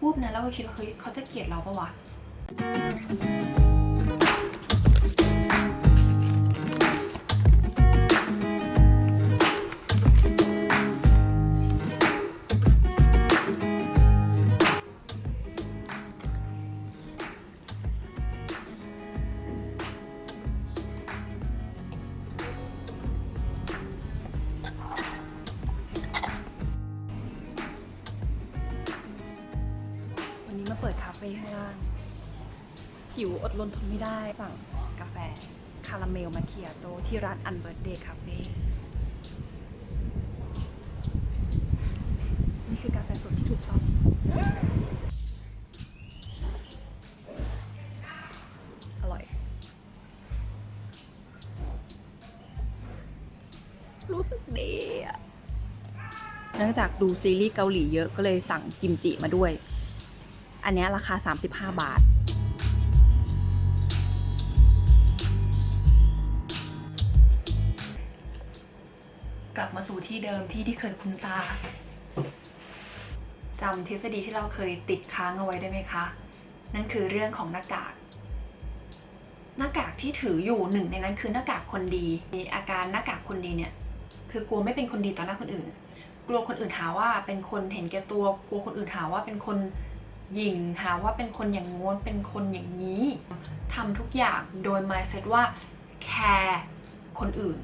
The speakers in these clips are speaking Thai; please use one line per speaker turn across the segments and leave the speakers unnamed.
วูบนั้นเราก็คิดว่าเฮ้ยเขาจะเกลียดเราปะวะ เปิดคาเฟ่ข้างล่าง หิวอดรนทนไม่ได้สั่งกาแฟ คาราเมลมาเคียโตที่ร้านอันเบิร์ดเดย์คาเฟ่นี่คือกาแฟสดที่ถูกต้องอร่อย รู้สึกดีอะเนื่องจากดูซีรีส์เกาหลีเยอะก็เลยสั่งกิมจิมาด้วย อันนี้ราคา 35 บาท กลับมาสู่ที่เดิมที่ที่เคยคุ้นตาจำทฤษฎีที่เราเคยติดค้างเอาไว้ได้ไหมคะ นั่นคือเรื่องของหน้ากากหน้ากากที่ถืออยู่หนึ่งในนั้นคือหน้ากากคนดี มีอาการหน้ากากคนดีเนี่ย คือกลัวไม่เป็นคนดีต่อหน้าคนอื่น กลัวคนอื่นหาว่าเป็นคนเห็นแก่ตัว กลัวคนอื่นหาว่าเป็นคน หยิงหาว่าเป็นคนอย่างง้วนเป็นคนอย่างนี้ทำทุกอย่างโดย mindset ว่าแคร์คนอื่น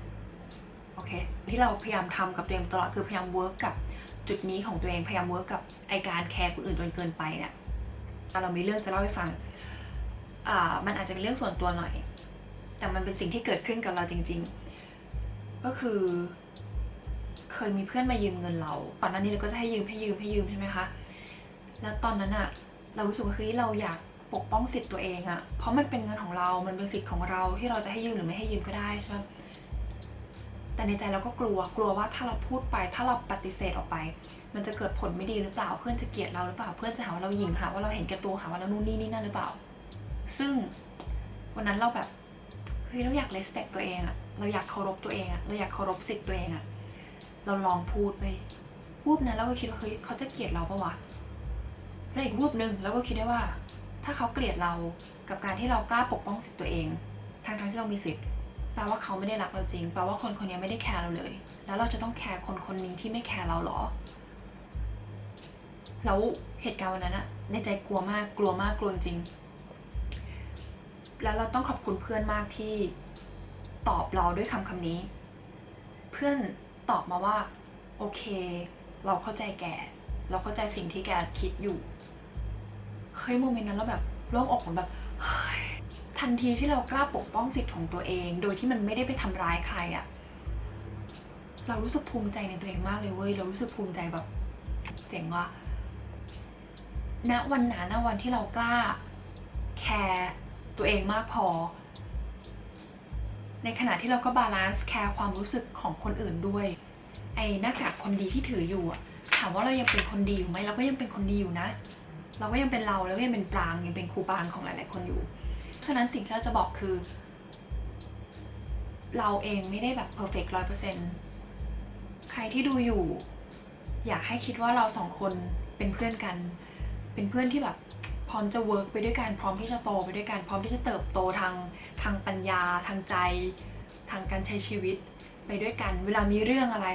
โอเคที่เราพยายามทำกับตัวเองตลอดคือพยายามเวิร์กกับจุดนี้ของตัวเองพยายามเวิร์กกับไอการแคร์คนอื่นจนเกินไปเนี่ยเรามีเรื่องจะเล่าให้ฟังอ่ามันอาจจะเป็นเรื่องส่วนตัวหน่อย แต่มันเป็นสิ่งที่เกิดขึ้นกับเราจริง ๆ ก็คือ เคยมีเพื่อนมายืมเงินเราก่อนหน้านี้เราก็จะให้ยืมให้ยืมให้ยืมใช่ไหมคะ แล้วตอนนั้นอะเรารู้สึกว่าเฮ้ยเราอยากปกป้องสิทธิ์ตัวเองอะเพราะมันเป็นเงินของเรา มันเป็นสิทธิ์ของเราที่เราจะให้ยืมหรือไม่ให้ยืมก็ได้ใช่ไหมแต่ในใจเราก็กลัว กลัวว่าถ้าเราพูดไป ถ้าเราปฏิเสธออกไป มันจะเกิดผลไม่ดีหรือเปล่า เพื่อนจะเกลียดเราหรือเปล่า เพื่อนจะหาว่าเราหยิ่งหาว่าเราเห็นแก่ตัว หาว่าเรานู่นนี่นี่นั่นหรือเปล่า ซึ่งวันนั้นเราแบบเฮ้ยเราอยาก respect ตัวเองอะเราอยากเคารพตัวเองอะเราอยากเคารพสิทธิ์ตัวเองอะเราลองพูดไป พูดนั้นเราก็คิดว่าเฮ้ยเขาจะเกลียดเราปะวะ แล้วอีกรูปหนึ่งเราก็คิดได้ว่า ถ้าเขาเกลียดเรากับการที่เรากล้าปกป้องสิทธิ์ตัวเองทางทางๆที่เรามีสิทธิ์แปลว่าเขาไม่ได้รักเราจริงแปลว่าคนคนนี้ไม่ได้แคร์เราเลย แล้วเราจะต้องแคร์คนคนนี้ที่ไม่แคร์เราเหรอแล้วเหตุการณ์วันนั้นอะในใจกลัวมากกลัวมากกลัวจริง แล้วเราต้องขอบคุณเพื่อนมากที่ตอบเราด้วยคำคำนี้ เพื่อนตอบมาว่า โอเค เราเข้าใจแก เราเข้าใจสิ่งที่แกคิดอยู่ เฮ้ยโมเมนต์นั้นเราแบบโล่งอกเหมือนแบบเฮ้ยทันทีที่เรากล้าปกป้องสิทธิ์ของตัวเอง โดยที่มันไม่ได้ไปทำร้ายใครอะเรารู้สึกภูมิใจในตัวเองมากเลยเว้ย เรารู้สึกภูมิใจแบบเจ๋งว่ะณวันนั้นณวันที่เรากล้าแคร์ตัวเองมากพอ ในขณะที่เราก็บาลานซ์แคร์ความรู้สึกของคนอื่นด้วย ไอ้หน้ากากคนดีที่ถืออยู่อะ ถามว่าเรายังเป็นคนดีอยู่ไหมเราก็ยังเป็นคนดีอยู่นะ เราก็ยังเป็นเราแล้วก็ยังเป็นปรางยังเป็นครูปรางของหลาย ๆ คนอยู่ ฉะนั้นสิ่งที่เราจะบอกคือ เราเองไม่ได้แบบเพอร์เฟกต์ร้อยเปอร์เซ็นต์ใครที่ดูอยู่ อยากให้คิดว่าเราสองคนเป็นเพื่อนกัน เป็นเพื่อนที่แบบพร้อมจะเวิร์กไปด้วยกันพร้อมที่จะโตไปด้วยกันพร้อมที่จะเติบโตทางทางปัญญา ทางใจ ทางการใช้ชีวิตไปด้วยกัน เวลามีเรื่องอะไร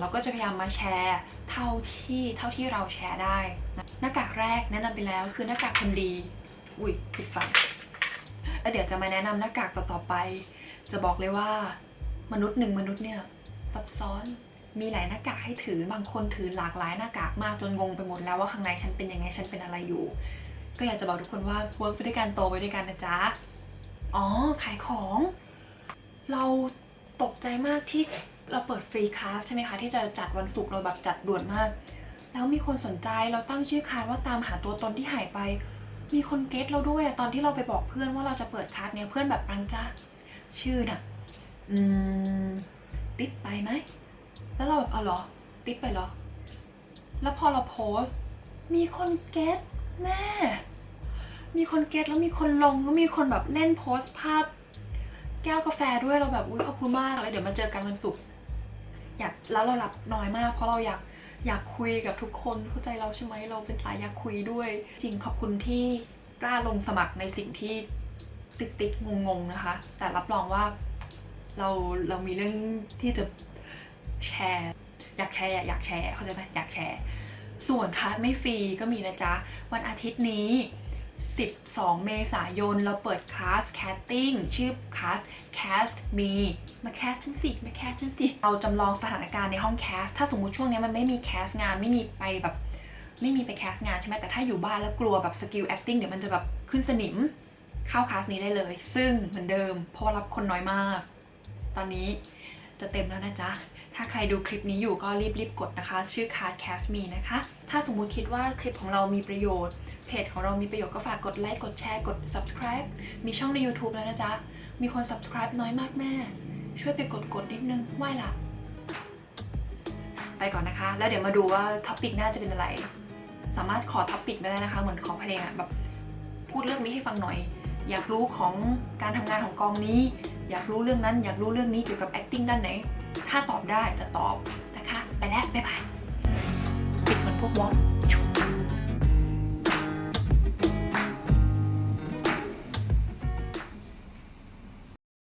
เราก็จะพยายามมาแชร์เท่าที่เท่าที่เราแชร์ได้นะหน้ากากแรกแนะนำไปแล้วคือหน้ากากคนดี อุ้ยผิดฝั่งแล้วเดี๋ยวจะมาแนะนำหน้ากากต่อๆไป จะบอกเลยว่ามนุษย์หนึ่งมนุษย์เนี่ยซับซ้อนมีหลายหน้ากากให้ถือบางคนถือหลากหลายหน้ากากมากจนงงไปหมดแล้วว่าข้างในฉันเป็นยังไงฉันเป็นอะไรอยู่ ก็อยากจะบอกทุกคนว่าเวิร์กไปด้วยกันโตไปด้วยกันนะจ๊ะอ๋อขายของ เราตกใจมากที่ เราเปิดฟรีคลาสใช่ไหมคะ ที่จะจัดวันศุกร์เราแบบจัดด่วนมาก แล้วมีคนสนใจเราตั้งชื่อคลาสว่าตามหาตัวตนที่หายไป มีคนเก็ตเราด้วยอะตอนที่เราไปบอกเพื่อนว่าเราจะเปิดคลาสเนี่ยเพื่อนแบบรังจ้าชื่อน่ะ อืม ติ๊บไปไหม แล้วเราแบบเอเหรอ ติ๊บไปเหรอ แล้วพอเราโพสมีคนเก็ตแม่ มีคนเก็ตแล้วมีคนลงแล้วมีคนแบบเล่นโพสต์ภาพ แก้วกาแฟด้วยเราแบบอุ้ยขอบคุณมากแล้วเดี๋ยวมาเจอกันวันศุกร์ อยากแล้วเรารับน้อยมากเพราะเราอยากอยากคุยกับทุกคนเข้าใจเราใช่ไหมเราเป็นสายอยากคุยด้วย จริงขอบคุณที่กล้าลงสมัครในสิ่งที่ติดติดงงงนะคะ แต่รับรองว่าเราเรามีเรื่องที่จะแชร์ อยากแชร์อยากแชร์เข้าใจไหมอยากแชร์ ส่วนคลาสไม่ฟรีก็มีนะจ๊ะ วันอาทิตย์นี้ 12 เมษายน เราเปิดคลาส casting ชื่อคลาส cast me มาแคสฉันสิ มาแคสฉันสิ เราจำลองสถานการณ์ในห้องแคส ถ้าสมมุติช่วงนี้มันไม่มีแคสงานไม่มีไปแบบ ไม่มีไปแคสงานใช่ไหมแต่ถ้าอยู่บ้านแล้วกลัวแบบสกิล acting เดี๋ยวมันจะแบบขึ้นสนิมเข้าคลาสนี้ได้เลย ซึ่งเหมือนเดิมเพราะรับคนน้อยมาก ตอนนี้จะเต็มแล้วนะจ๊ะ ถ้าใครดูคลิปนี้อยู่ก็รีบๆกดนะคะ ชื่อ Card Cast Me นะคะ ถ้าสมมุติคิดว่าคลิปของเรามีประโยชน์ เพจของเรามีประโยชน์ก็ฝากกดไลค์ กดแชร์ กด subscribe มีช่องใน YouTube แล้วนะจ๊ะ มีคน subscribe น้อยมากแม่ ช่วยไปกดกดๆนิดนึงไหวละไปก่อนนะคะ แล้วเดี๋ยวมาดูว่าท็อปิกหน้าจะเป็นอะไร สามารถขอท็อปิกได้นะคะ เหมือนขอเพลงอะแบบพูดเรื่องนี้ให้ฟังหน่อย อยากรู้ของการทำงานของกองนี้ อยากรู้เรื่องนั้น อยากรู้เรื่องนี้เกี่ยวกับ acting ด้านไหน ถ้าตอบได้จะตอบนะคะ ไปแล้ว บ๊ายบาย ปิดเหมือนพวกวอล์